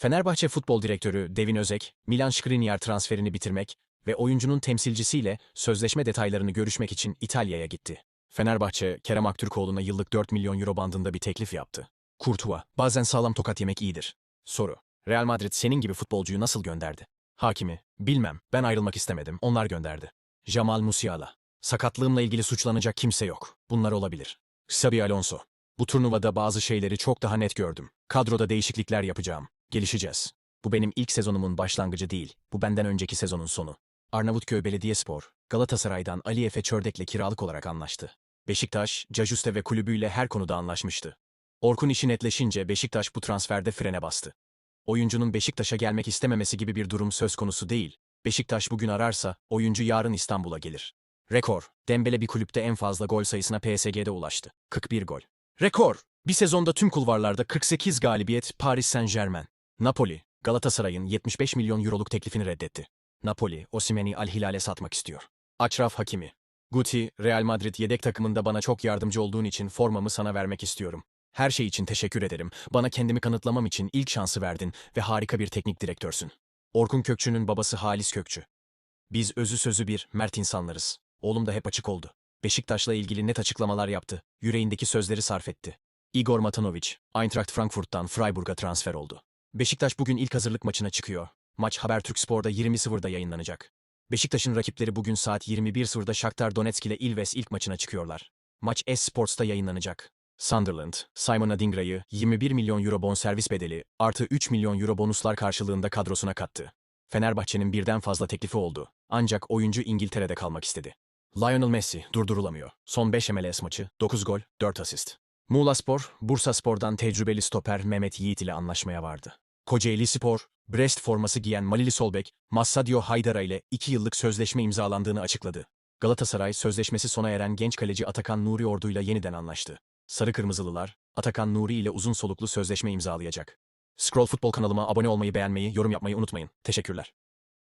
Fenerbahçe Futbol Direktörü Devin Özek, Milan Skriniar transferini bitirmek ve oyuncunun temsilcisiyle sözleşme detaylarını görüşmek için İtalya'ya gitti. Fenerbahçe, Kerem Aktürkoğlu'na yıllık 4 milyon euro bandında bir teklif yaptı. Kurtuva, bazen sağlam tokat yemek iyidir. Soru, Real Madrid senin gibi futbolcuyu nasıl gönderdi? Hakimi, bilmem, ben ayrılmak istemedim, onlar gönderdi. Jamal Musiala, sakatlığımla ilgili suçlanacak kimse yok, bunlar olabilir. Xabi Alonso, bu turnuvada bazı şeyleri çok daha net gördüm. Kadroda değişiklikler yapacağım. Gelişeceğiz. Bu benim ilk sezonumun başlangıcı değil. Bu benden önceki sezonun sonu. Arnavutköy Belediyespor, Galatasaray'dan Ali Efe Çördek'le kiralık olarak anlaştı. Beşiktaş, Cajuste ve kulübüyle her konuda anlaşmıştı. Orkun işi netleşince Beşiktaş bu transferde frene bastı. Oyuncunun Beşiktaş'a gelmek istememesi gibi bir durum söz konusu değil. Beşiktaş bugün ararsa, oyuncu yarın İstanbul'a gelir. Rekor, Dembele bir kulüpte en fazla gol sayısına PSG'de ulaştı. 41 gol. Rekor, bir sezonda tüm kulvarlarda 48 galibiyet Paris Saint-Germain. Napoli, Galatasaray'ın 75 milyon euroluk teklifini reddetti. Napoli, Osimhen'i Al Hilal'e satmak istiyor. Achraf Hakimi. Guti, Real Madrid yedek takımında bana çok yardımcı olduğun için formamı sana vermek istiyorum. Her şey için teşekkür ederim. Bana kendimi kanıtlamam için ilk şansı verdin ve harika bir teknik direktörsün. Orkun Kökçü'nün babası Halis Kökçü. Biz özü sözü bir, mert insanlarız. Oğlum da hep açık oldu. Beşiktaş'la ilgili net açıklamalar yaptı. Yüreğindeki sözleri sarf etti. Igor Matanovic, Eintracht Frankfurt'tan Freiburg'a transfer oldu. Beşiktaş bugün ilk hazırlık maçına çıkıyor. Maç Habertürk Spor'da 20.00'da yayınlanacak. Beşiktaş'ın rakipleri bugün saat 21.00'da Shakhtar Donetsk ile Ilves ilk maçına çıkıyorlar. Maç S-Sports'ta yayınlanacak. Sunderland, Simon Adingra'yı 21 milyon euro bonservis bedeli artı 3 milyon euro bonuslar karşılığında kadrosuna kattı. Fenerbahçe'nin birden fazla teklifi oldu. Ancak oyuncu İngiltere'de kalmak istedi. Lionel Messi durdurulamıyor. Son 5 MLS maçı, 9 gol, 4 asist. Muğla Spor, Bursa Spor'dan tecrübeli stoper Mehmet Yiğit ile anlaşmaya vardı. Kocaeli Spor, Brest forması giyen Malili Solbek, Massadio Haydara ile 2 yıllık sözleşme imzalandığını açıkladı. Galatasaray, sözleşmesi sona eren genç kaleci Atakan Nuri Ordu ile yeniden anlaştı. Sarı Kırmızılılar, Atakan Nuri ile uzun soluklu sözleşme imzalayacak. Scroll Futbol kanalıma abone olmayı, beğenmeyi, yorum yapmayı unutmayın. Teşekkürler.